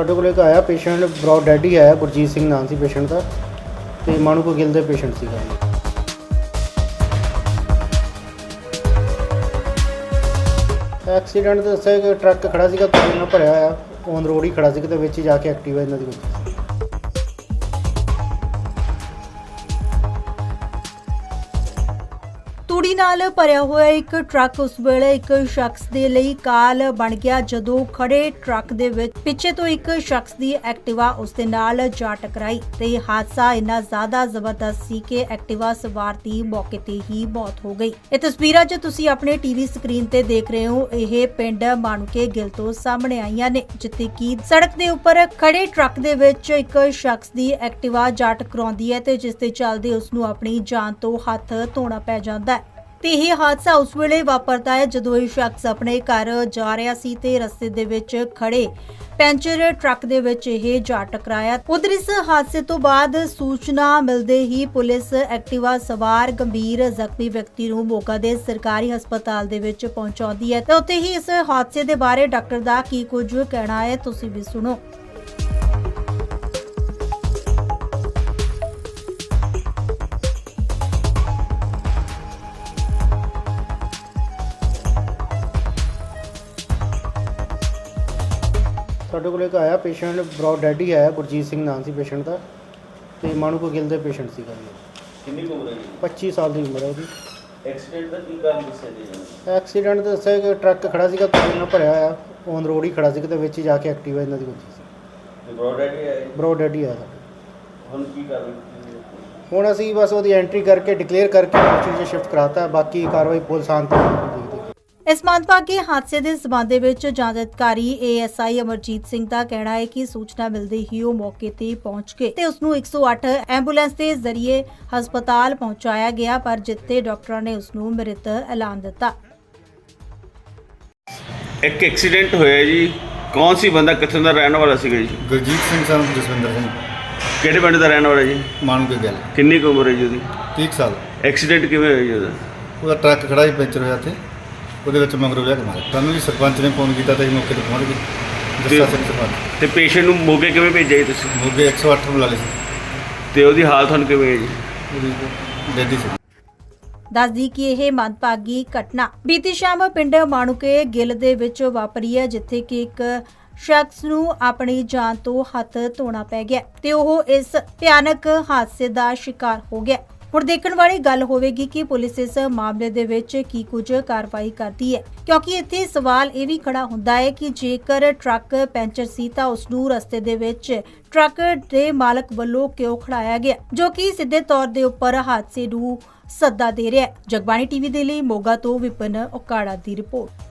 ਸਾਡੇ ਕੋਲ ਇੱਕ ਆਇਆ ਪੇਸ਼ੈਂਟ ਬ੍ਰੌਡ ਡੈਡ ਹੀ ਆਇਆ, ਗੁਰਜੀਤ ਸਿੰਘ ਨਾਮ ਸੀ ਪੇਸ਼ੈਂਟ ਦਾ, ਤੇ ਮਾਣੂਕੋ ਗਿੱਲ ਦੇ ਪੇਸ਼ੈਂਟ ਸੀਗਾ। ਐਕਸੀਡੈਂਟ ਦੱਸਿਆ ਕਿ ਟਰੱਕ ਖੜਾ ਸੀਗਾ ਤੇਲ ਨਾਲ ਭਰਿਆ ਹੋਇਆ ਔਨ ਰੋਡ ਹੀ ਖੜਾ ਸੀ, ਕਿਤੇ ਵਿੱਚ ਹੀ ਜਾ ਕੇ ਐਕਟਿਵਾ ਇਹਨਾਂ ਦੀ ਵੱਜੀ ਤੂੜੀ ਨਾਲ ਭਰਿਆ ਹੋਇਆ ਇੱਕ ਟਰੱਕ ਉਸ ਵੇਲੇ ਇੱਕ ਸ਼ਖਸ ਦੇ ਲਈ ਕਾਲ ਬਣ ਗਿਆ ਜਦੋਂ ਖੜੇ ਟਰੱਕ ਦੇ ਵਿੱਚ ਪਿੱਛੇ ਤੋਂ ਇੱਕ ਸ਼ਖਸ ਦੀ ਐਕਟਿਵਾ ਉਸ ਦੇ ਨਾਲ ਜਾ ਟਕਰਾਈ ਤੇ ਇਹ ਹਾਦਸਾ ਇੰਨਾ ਜ਼ਿਆਦਾ ਜ਼ਬਰਦਸਤ ਸੀ ਕਿ ਐਕਟਿਵਾ ਸਵਾਰ ਦੀ ਮੌਕੇ ਤੇ ਹੀ ਮੌਤ ਹੋ ਗਈ। ਇਹ ਤਸਵੀਰਾਂ ਜੋ ਤੁਸੀਂ ਆਪਣੇ ਟੀਵੀ ਸਕਰੀਨ ਤੇ ਦੇਖ ਰਹੇ ਹੋ, ਇਹ ਪਿੰਡ ਮਾਣੂਕੇ ਗਿੱਲ ਤੋਂ ਸਾਹਮਣੇ ਆਈਆਂ ਨੇ, ਜਿੱਥੇ ਕਿ ਸੜਕ ਦੇ ਉੱਪਰ ਖੜੇ ਟਰੱਕ ਦੇ ਵਿੱਚ ਇੱਕ ਸ਼ਖਸ ਦੀ ਐਕਟਿਵਾ ਜਾ ਟਕਰਾਉਂਦੀ ਹੈ ਤੇ ਜਿਸ ਦੇ ਚੱਲਦੇ ਉਸ ਨੂੰ ਆਪਣੀ ਜਾਨ ਤੋਂ ਹੱਥ ਧੋਣਾ ਪੈ ਜਾਂਦਾ ਹੈ। ਤੇ ਇਹ ਹਾਦਸਾ ਉਸ ਵੇਲੇ ਵਾਪਰਦਾ ਹੈ ਜਦੋਂ ਇਹ ਸ਼ਖਸ ਆਪਣੇ ਘਰ ਜਾ ਰਿਹਾ ਸੀ ਤੇ ਰਸਤੇ ਦੇ ਵਿੱਚ ਖੜੇ ਪੈਂਚਰ ਟਰੱਕ ਦੇ ਵਿੱਚ ਇਹ ਜਾ ਟਕਰਾਇਆ। ਉਧਰ ਇਸ ਹਾਦਸੇ ਤੋਂ ਬਾਅਦ ਸੂਚਨਾ ਮਿਲਦੇ ਹੀ ਪੁਲਿਸ ਐਕਟਿਵਾ ਸਵਾਰ ਗੰਭੀਰ ਜ਼ਖਮੀ ਵਿਅਕਤੀ ਨੂੰ ਮੋਗਾ ਦੇ ਸਰਕਾਰੀ ਹਸਪਤਾਲ ਦੇ ਵਿੱਚ ਪਹੁੰਚਾਉਂਦੀ ਹੈ। ਤੇ ਉੱਥੇ ਹੀ ਇਸ ਹਾਦਸੇ ਦੇ ਬਾਰੇ ਡਾਕਟਰ ਦਾ ਕੀ ਕੁਝ ਕਹਿਣਾ ਹੈ, ਤੁਸੀਂ ਵੀ ਸੁਣੋ। ਸਾਡੇ ਕੋਲ ਇੱਕ ਆਇਆ ਪੇਸ਼ੈਂਟ ਬ੍ਰੌਡ ਡੈਡ ਹੀ ਆਇਆ ਗੁਰਜੀਤ ਸਿੰਘ ਨਾਮ ਸੀ ਪੇਸ਼ੈਂਟ ਦਾ ਤੇ ਮਾਣੂਕੋ ਗਿੱਲ ਦੇ ਪੇਸ਼ੈਂਟ ਸੀਗਾ ਜੀ। ਕਿੰਨੀ ਕੁ ਉਮਰ ਹੈ ਜੀ? 25 ਸਾਲ ਦੀ ਉਮਰ ਹੈ ਉਹਦੀ। ਐਕਸੀਡੈਂਟ ਦਾ ਕੀ ਕਾਰਨ ਦੱਸਿਆ ਜੀ ਇਹਨਾਂ ਐਕਸੀਡੈਂਟ ਤਾਂ ਦੱਸਿਆ ਕਿ ਟਰੱਕ ਖੜਾ ਸੀਗਾ ਤੇਲ ਨਾਲ ਭਰਿਆ ਹੋਇਆ ਔਨ ਰੋਡ ਹੀ ਖੜਾ ਸੀ ਕਿਤੇ ਵਿੱਚ ਹੀ ਜਾ ਕੇ ਐਕਟਿਵਾ ਇਹਨਾਂ ਦੀ ਵੱਜੀ ਸੀ। ਨੇ ਹੀ ਆਏ ਬ੍ਰੌਡ ਡੈਡ ਹੀ ਆਇਆ ਸਾਡਾ। ਹੁਣ ਕੀ ਕਰ ਰਹੇ ਹੁਣ ਅਸੀਂ ਬਸ ਉਹਦੀ ਐਂਟਰੀ ਕਰਕੇ ਡਿਕਲੇਅਰ ਕਰਕੇ 'ਚ ਸ਼ਿਫਟ ਕਰਾਤਾ ਬਾਕੀ ਕਾਰਵਾਈ ਪੁਲਿਸ ਆਉਣ ਤੱਕ ਦੇਖਦੇ ਹਾਂ। ਇਸ ਮੰਦਭਾਗੇ ਹਾਦਸੇ ਦੇ ਸਬੰਧ ਦੇ ਵਿੱਚ ਜਾਂਚ ਅਧਿਕਾਰੀ ਏਐਸਆਈ ਅਮਰਜੀਤ ਸਿੰਘ ਦਾ ਕਹਿਣਾ ਹੈ ਕਿ ਸੂਚਨਾ ਮਿਲਦੇ ਹੀ ਉਹ ਮੌਕੇ ਤੇ ਪਹੁੰਚ ਗਏ ਤੇ ਉਸ ਨੂੰ 108 ਐਂਬੂਲੈਂਸ ਦੇ ਜ਼ਰੀਏ ਹਸਪਤਾਲ ਪਹੁੰਚਾਇਆ ਗਿਆ ਪਰ ਜਿੱਥੇ ਡਾਕਟਰਾਂ ਨੇ ਉਸ ਨੂੰ ਮ੍ਰਿਤ ਐਲਾਨ ਦਿੱਤਾ। ਇੱਕ ਐਕਸੀਡੈਂਟ ਹੋਇਆ ਜੀ। ਕੌਣ ਸੀ ਬੰਦਾ? ਕਿੱਥੋਂ ਦਾ ਰਹਿਣ ਵਾਲਾ ਸੀਗਾ ਜੀ? ਗੁਰਜੀਤ ਸਿੰਘ ਸਾਨੂੰ ਜਸਵਿੰਦਰ ਸਿੰਘ। ਕਿਹੜੇ ਪਿੰਡ ਦਾ ਰਹਿਣ ਵਾਲਾ ਜੀ? ਮਾਨੂ ਕੇ ਗੱਲ। ਕਿੰਨੀ ਕੁ ਉਮਰ ਹੈ ਜੀ ਉਹਦੀ? 30 ਸਾਲ। ਐਕਸੀਡੈਂਟ ਕਿਵੇਂ ਹੋਇਆ ਜੀ ਉਹਦਾ? ਉਹਦਾ ਟਰੱਕ ਖੜਾ ਹੀ ਪੈਂਚਰ ਹੋਇਆ ਤੇ ਉਹਦੇ ਵਿੱਚ ਮਗਰੋਂ ਲਿਆ ਕੇ ਮਾਰਿਆ। ਸਾਨੂੰ ਜੀ ਸਰਪੰਚ ਨੇ ਫੋਨ ਕੀਤਾ ਤਾਂ ਅਸੀਂ ਮੌਕੇ ਤੇ ਪਹੁੰਚ ਗਏ। ਜੱਸਾ ਸਿੰਘ ਸਰਪੰਚ। ਤੇ ਪੇਸ਼ੈਂਟ ਨੂੰ ਮੋਗੇ ਕਿਵੇਂ ਭੇਜਿਆ ਜੀ ਤੁਸੀਂ? ਮੋਗੇ 108 ਬੁਲਾ ਲਏ ਸੀ। ਤੇ ਉਹਦੀ ਹਾਲਤ ਹੁਣ ਕਿਵੇਂ ਹੈ ਜੀ? ਉਹਦੀ ਡੈਡੀ ਸੀ। ਦੱਸਦੀ ਕਿ ਇਹ ਮੰਦਭਾਗੀ ਘਟਨਾ ਬੀਤੀ ਸ਼ਾਮ ਪਿੰਡ ਮਾਣੂਕੇ ਗਿੱਲ ਦੇ ਵਿੱਚ ਵਾਪਰੀ ਹੈ ਜਿੱਥੇ ਕਿ ਇੱਕ ਸ਼ਖਸ ਨੂੰ ਆਪਣੀ ਜਾਨ ਤੋਂ ਹੱਥ ਧੋਣਾ ਪੈ ਗਿਆ ਤੇ ਉਹ ਇਸ ਭਿਆਨਕ ਹਾਦਸੇ ਦਾ ਸ਼ਿਕਾਰ ਹੋ ਗਿਆ। ਹੁਣ ਦੇਖਣ ਵਾਲੀ ਗੱਲ ਹੋਵੇਗੀ ਕਿ ਪੁਲਿਸ ਇਸ ਮਾਮਲੇ ਦੇ ਵਿੱਚ ਕੀ ਕੁਝ ਕਾਰਵਾਈ ਕਰਦੀ ਹੈ। ਕਿਉਂਕਿ ਇੱਥੇ ਸਵਾਲ ਇਹ ਵੀ ਖੜਾ ਹੁੰਦਾ ਹੈ ਕਿ ਜੇਕਰ ਟਰੱਕ ਪੈਂਚਰ ਸੀ ਤਾਂ ਉਸ ਨੂੰ ਰਸਤੇ ਦੇ ਵਿੱਚ ਟਰੱਕ ਦੇ ਮਾਲਕ ਵੱਲੋਂ ਕਿਉਂ ਖੜਾਇਆ ਗਿਆ, ਜੋ ਕਿ ਸਿੱਧੇ ਤੌਰ ਦੇ ਉੱਪਰ ਹਾਦਸੇ ਨੂੰ ਸੱਦਾ ਦੇ ਰਿਹਾ ਹੈ। ਜਗਬਾਣੀ ਟੀਵੀ ਦੇ ਲਈ ਮੋਗਾ ਤੋਂ ਵਿਪਨ ਓਕਾੜਾ ਦੀ ਰਿਪੋਰਟ।